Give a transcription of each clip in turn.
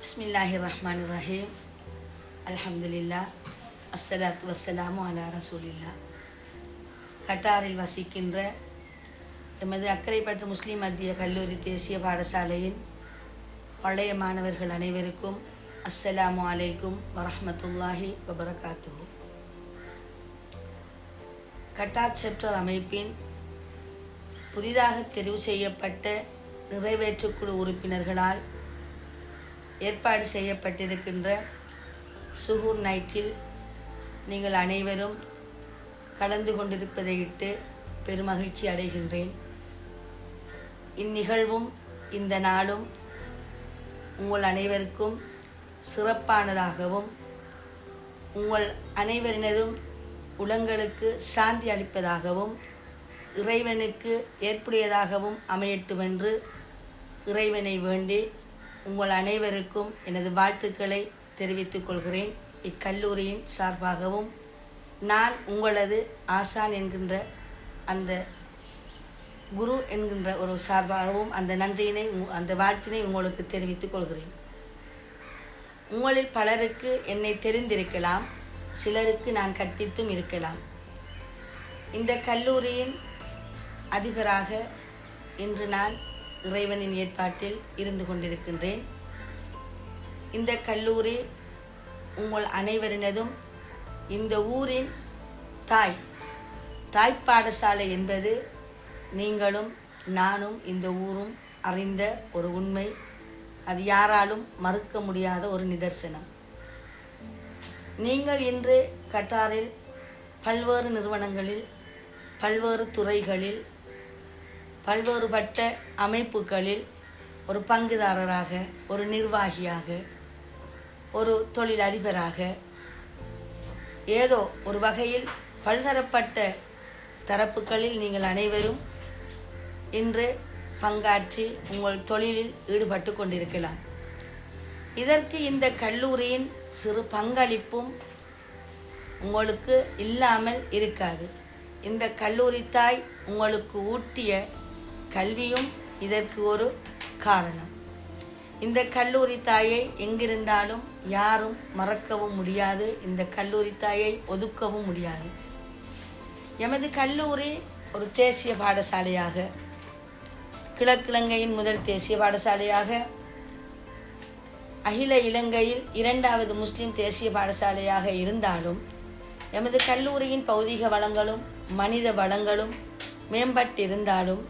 பிஸ்மில்லாஹி ரஹ்மான் ரஹீம் அல்ஹம்துலில்லா அஸ்ஸலாத் வசலாமு அலா ரசூலில்லா கட்டாரில் வசிக்கின்ற எமது அக்கரைப்பற்று முஸ்லீம் மத்திய கல்லூரி தேசிய பாடசாலையின் பழைய மாணவர்கள் அனைவருக்கும் அஸ்ஸலாமு அலைக்கும் வரஹ்மத்துல்லாஹி வபரகாத்து கட்டார் செப்டர் அமைப்பின் புதிதாக தெரிவு செய்யப்பட்ட நிறைவேற்றுக்குழு உறுப்பினர்களால் ஏற்பாடு செய்யப்பட்டிருக்கின்ற சுகூர் நைட்டில் நீங்கள் அனைவரும் கலந்து கொண்டிருப்பதை இட்டு பெருமகிழ்ச்சி அடைகின்றேன். இந்நிகழ்வும் இந்த நாளும் உங்கள் அனைவருக்கும் சிறப்பானதாகவும் உங்கள் அனைவரினதும் உலங்களுக்கு சாந்தி அளிப்பதாகவும் இறைவனுக்கு ஏற்புடையதாகவும் அமையட்டுமென்று இறைவனை வேண்டி உங்கள் அனைவருக்கும் எனது வாழ்த்துக்களை தெரிவித்துக் கொள்கிறேன். இக்கல்லூரியின் சார்பாகவும் நான் உங்களது ஆசான் என்கின்ற அந்த குரு என்கின்ற ஒரு சார்பாகவும் அந்த நன்றியினை உ- அந்த வாழ்த்தினை உங்களுக்கு தெரிவித்துக் கொள்கிறேன். உங்களில் பலருக்கு என்னை தெரிந்திருக்கலாம் சிலருக்கு நான் கற்பித்தும் இருக்கலாம். இந்த கல்லூரியின் அதிபராக இன்று நான் இறைவனின் ஏற்பாட்டில் இருந்து கொண்டிருக்கின்றேன். இந்த கல்லூரி உங்கள் அனைவரினதும் இந்த ஊரின் தாய் தாய் பாடசாலை என்பது நீங்களும் நானும் இந்த ஊரும் அறிந்த ஒரு உண்மை. அது யாராலும் மறுக்க முடியாத ஒரு நிதர்சனம். நீங்கள் இன்று கட்டாரில் பல்வேறு நிறுவனங்களில் பல்வேறு துறைகளில் பல்வேறுபட்ட அமைப்புகளில் ஒரு பங்குதாரராக ஒரு நிர்வாகியாக ஒரு தொழில் அதிபராக ஏதோ ஒரு வகையில் பல்தரப்பட்ட தரப்புகளில் நீங்கள் அனைவரும் இன்று பங்காற்றி உங்கள் தொழிலில் ஈடுபட்டு கொண்டிருக்கலாம். இதற்கு இந்த கல்லூரியின் சிறு பங்களிப்பும் உங்களுக்கு இல்லாமல் இருக்காது. இந்த கல்லூரி தாய் உங்களுக்கு ஊட்டிய கல்வியும் இதற்கு ஒரு காரணம். இந்த கல்லூரி தாயை எங்கிருந்தாலும் யாரும் மறக்கவும் முடியாது. இந்த கல்லூரி தாயை ஒதுக்கவும் முடியாது. எமது கல்லூரி ஒரு தேசிய பாடசாலையாக கிழக்கிழங்கையின் முதல் தேசிய பாடசாலையாக அகில இலங்கையில் இரண்டாவது முஸ்லிம் தேசிய பாடசாலையாக இருந்தாலும் எமது கல்லூரியின் பௌதிக வளங்களும் மனித வளங்களும் மேம்பட்டிருந்தாலும்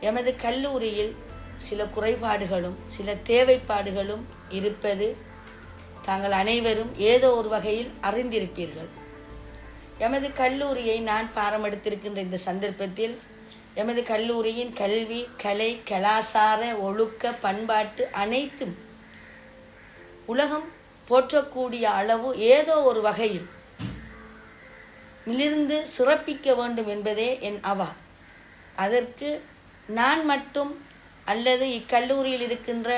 எமது கல்லூரியில் சில குறைபாடுகளும் சில தேவைப்பாடுகளும் இருப்பது தாங்கள் அனைவரும் ஏதோ ஒரு வகையில் அறிந்திருப்பீர்கள். எமது கல்லூரியை நான் பாரமெடுத்திருக்கின்ற இந்த சந்தர்ப்பத்தில் எமது கல்லூரியின் கல்வி கலை கலாசார ஒழுக்க பண்பாட்டு அனைத்தும் உலகம் போற்றக்கூடிய அளவு ஏதோ ஒரு வகையில் மிளிர்ந்து சிறப்பிக்க வேண்டும் என்பதே என் அவா. அதற்கு நான் மட்டும் அல்லது இக்கல்லூரியில் இருக்கின்ற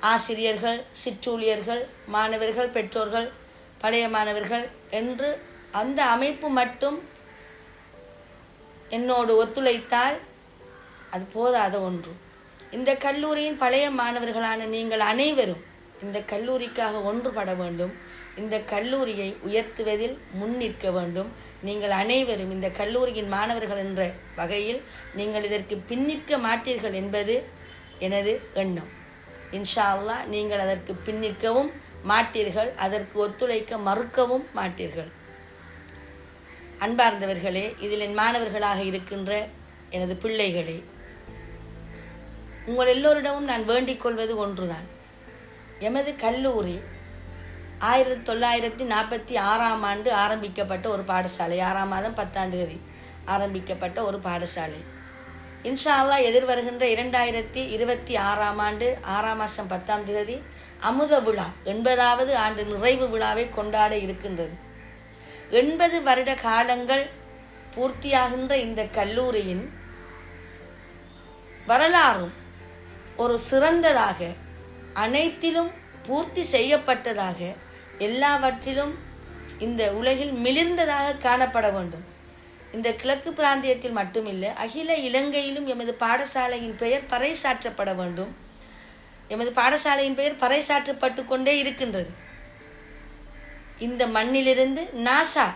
ஆசிரியர்கள் சிற்றூழியர்கள் மாணவர்கள் பெற்றோர்கள் பழைய மாணவர்கள் என்று அந்த அமைப்பு மட்டும் என்னோடு ஒத்துழைத்தால் அது போதாத ஒன்று. இந்த கல்லூரியின் பழைய மாணவர்களான நீங்கள் அனைவரும் இந்த கல்லூரிக்காக ஒன்றுபட வேண்டும். இந்த கல்லூரியை உயர்த்துவதில் முன்னிற்க வேண்டும். நீங்கள் அனைவரும் இந்த கல்லூரியின் மாணவர்கள் என்ற வகையில் நீங்கள் இதற்கு பின்னிற்க மாட்டீர்கள் என்பது எனது எண்ணம். இன்ஷா அல்லாஹ் நீங்கள் அதற்கு பின்னிற்கவும் மாட்டீர்கள் அதற்கு ஒத்துழைக்க மறுக்கவும் மாட்டீர்கள். அன்பார்ந்தவர்களே இதில் என் மாணவர்களாக இருக்கின்ற எனது பிள்ளைகளே உங்கள் எல்லோரிடமும் நான் வேண்டிக் கொள்வது ஒன்றுதான். எமது கல்லூரி ஆயிரத்தி தொள்ளாயிரத்தி நாற்பத்தி ஆறாம் ஆண்டு ஆரம்பிக்கப்பட்ட ஒரு பாடசாலை. ஆறாம் மாதம் பத்தாம் தேதி ஆரம்பிக்கப்பட்ட ஒரு பாடசாலை. இன்ஷா எதிர்வருகின்ற இரண்டாயிரத்தி இருபத்தி ஆறாம் ஆண்டு ஆறாம் மாதம் பத்தாம் தேதி அமுத விழா எண்பதாவது ஆண்டு நிறைவு விழாவை கொண்டாட இருக்கின்றது. எண்பது வருட காலங்கள் பூர்த்தியாகின்ற இந்த கல்லூரியின் வரலாறும் ஒரு சிறந்ததாக அனைத்திலும் பூர்த்தி செய்யப்பட்டதாக எல்லாவற்றிலும் இந்த உலகில் மிளிர்ந்ததாக காணப்பட வேண்டும். இந்த கிழக்கு பிராந்தியத்தில் மட்டுமில்லை அகில இலங்கையிலும் எமது பாடசாலையின் பெயர் பறைசாற்றப்பட வேண்டும். எமது பாடசாலையின் பெயர் பறைசாற்றப்பட்டு கொண்டே இருக்கின்றது. இந்த மண்ணிலிருந்து நாசா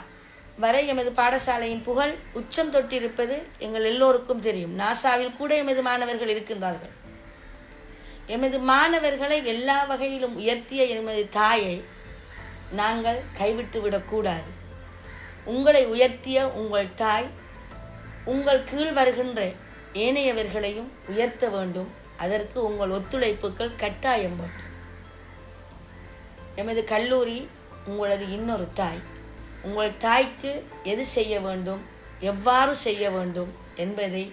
வரை எமது பாடசாலையின் புகழ் உச்சம் தொட்டிருப்பது எங்கள் எல்லோருக்கும் தெரியும். நாசாவில் கூட எமது மாணவர்கள் இருக்கின்றார்கள். எமது மாணவர்களை எல்லா வகையிலும் உயர்த்திய எமது தாயை நாங்கள் கைவிட்டு விடக்கூடாது. உங்களை உயர்த்திய உங்கள் தாய் உங்கள் கீழ் வருகின்ற ஏனையவர்களையும் உயர்த்த வேண்டும். அதற்கு உங்கள் ஒத்துழைப்புகள் கட்டாயம் வேண்டும். எமது கல்லூரி உங்களது இன்னொரு தாய். உங்கள் தாய்க்கு எது செய்ய வேண்டும் எவ்வாறு செய்ய வேண்டும் என்பதை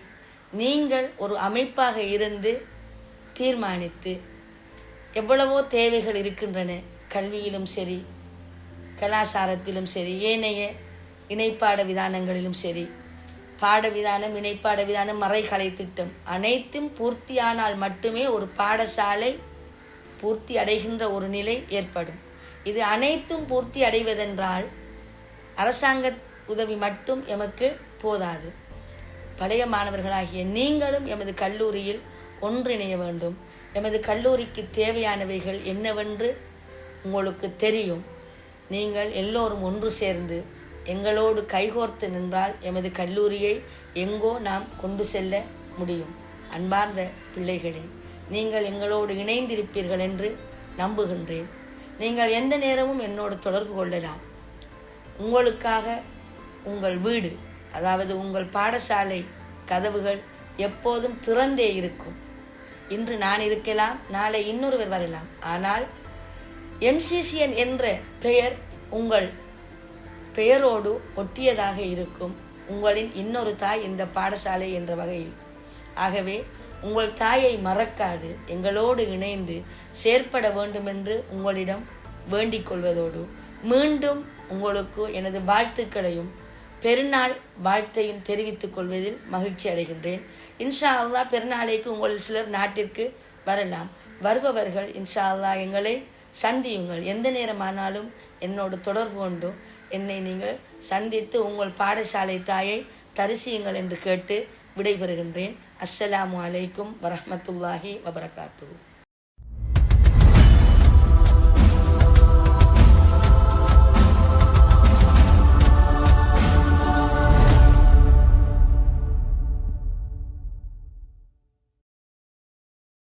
நீங்கள் ஒரு அமைப்பாக இருந்து தீர்மானித்து எவ்வளவோ தேவைகள் இருக்கின்றன கல்வியிலும் சரி கலாச்சாரத்திலும் சரி ஏனைய இணைப்பாட விதானங்களிலும் சரி பாட விதானம் இணைப்பாட விதானம் மறைகலை திட்டம் அனைத்தும் பூர்த்தியானால் மட்டுமே ஒரு பாடசாலை பூர்த்தி அடைகின்ற ஒரு நிலை ஏற்படும். இது அனைத்தும் பூர்த்தி அடைவதென்றால் அரசாங்க உதவி மட்டும் எமக்கு போதாது. பழைய மாணவர்களாகிய நீங்களும் எமது கல்லூரியில் ஒன்றிணைய வேண்டும். எமது கல்லூரிக்கு தேவையானவைகள் என்னவென்று உங்களுக்கு தெரியும். நீங்கள் எல்லோரும் ஒன்று சேர்ந்து எங்களோடு கைகோர்த்து நின்றால் எமது கல்லூரியை எங்கோ நாம் கொண்டு செல்ல முடியும். அன்பார்ந்த பிள்ளைகளே நீங்கள் எங்களோடு இணைந்திருப்பீர்கள் என்று நம்புகின்றேன். நீங்கள் எந்த நேரமும் என்னோடு தொடர்பு கொள்ளலாம். உங்களுக்காக உங்கள் வீடு அதாவது உங்கள் பாடசாலை கதவுகள் எப்போதும் திறந்தே இருக்கும். இன்று நான் இருக்கலாம் நாளை இன்னொருவர் வரலாம். ஆனால் எம்சிசிஎன் என்ற பெயர் உங்கள் பெயரோடு ஒட்டியதாக இருக்கும் உங்களின் இன்னொரு தாய் இந்த பாடசாலை என்ற வகையில். ஆகவே உங்கள் தாயை மறக்காது எங்களோடு இணைந்து செயற்பட வேண்டுமென்று உங்களிடம் வேண்டிக் கொள்வதோடு மீண்டும் உங்களுக்கு எனது வாழ்த்துக்களையும் பெருநாள் வாழ்த்தையும் தெரிவித்துக் கொள்வதில் மகிழ்ச்சி அடைகின்றேன். இன்ஷா அல்லா பெருநாளைக்கு உங்கள் சிலர் நாட்டிற்கு வரலாம். வருபவர்கள் இன்ஷா அல்லா எங்களை சந்தியுங்கள். எந்த நேரமானாலும் என்னோடு தொடர்பு கொண்டு என்னை நீங்கள் சந்தித்து உங்கள் பாடசாலை தாயை தரிசியுங்கள் என்று கேட்டு விடைபெறுகின்றேன். அஸ்ஸலாமு அலைக்கும் வரமத்துல்லாஹி வபரகாத்துஹு.